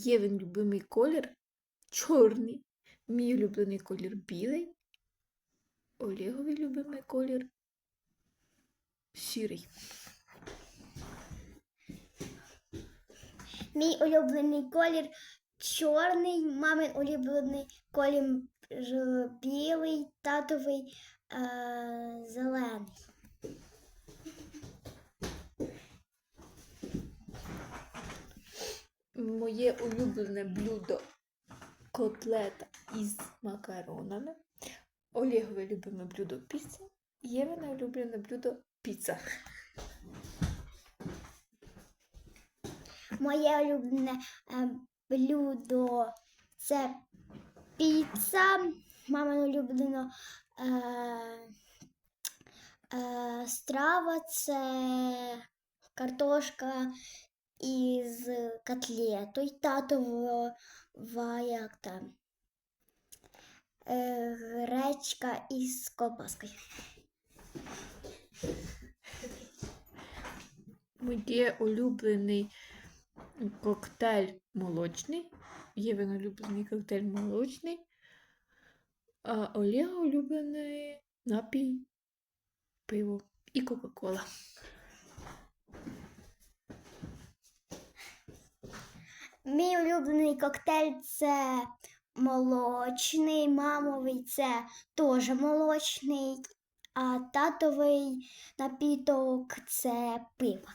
Євин любимий колір чорний. Мій улюблений колір білий. Олеговий любимий колір сірий. Мій улюблений колір чорний, мамин улюблений колір білий, татовий е- Моє улюблене блюдо котлета із макаронами. Олегове любиме блюдо піца. Євине улюблене блюдо піца. Моє улюблене е, блюдо це піца. Мамин улюблена е, е, страва це картошка із котлетою, татова як там, е, гречка із ковбаскою. Моє улюблений коктейль молочний. Євин улюблений коктейль молочний. А Олега улюблений напій пиво і Кока-Кола. Мій улюблений коктейль це молочний, мамовий це теж молочний, а татовий напіток це пиво.